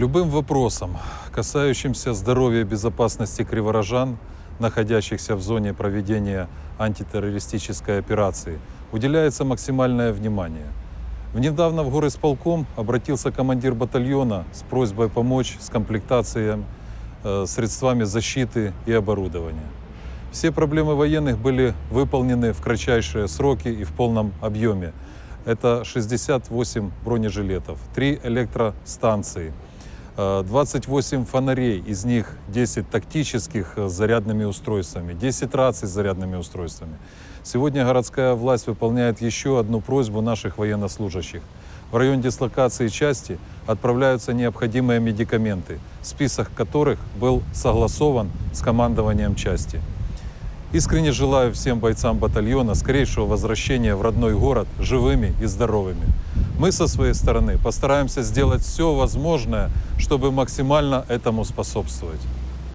Любым вопросам, касающимся здоровья и безопасности криворожан, находящихся в зоне проведения антитеррористической операции, уделяется максимальное внимание. Недавно в горисполком обратился командир батальона с просьбой помочь с комплектацией э, средствами защиты и оборудования. Все проблемы военных были выполнены в кратчайшие сроки и в полном объеме. Это 68 бронежилетов, 3 электростанции, 28 фонарей, из них 10 тактических э, с зарядными устройствами, 10 раций с зарядными устройствами. Сегодня городская власть выполняет еще одну просьбу наших военнослужащих. В район дислокации части отправляются необходимые медикаменты, список которых был согласован с командованием части. Искренне желаю всем бойцам батальона скорейшего возвращения в родной город живыми и здоровыми. Мы со своей стороны постараемся сделать все возможное, чтобы максимально этому способствовать.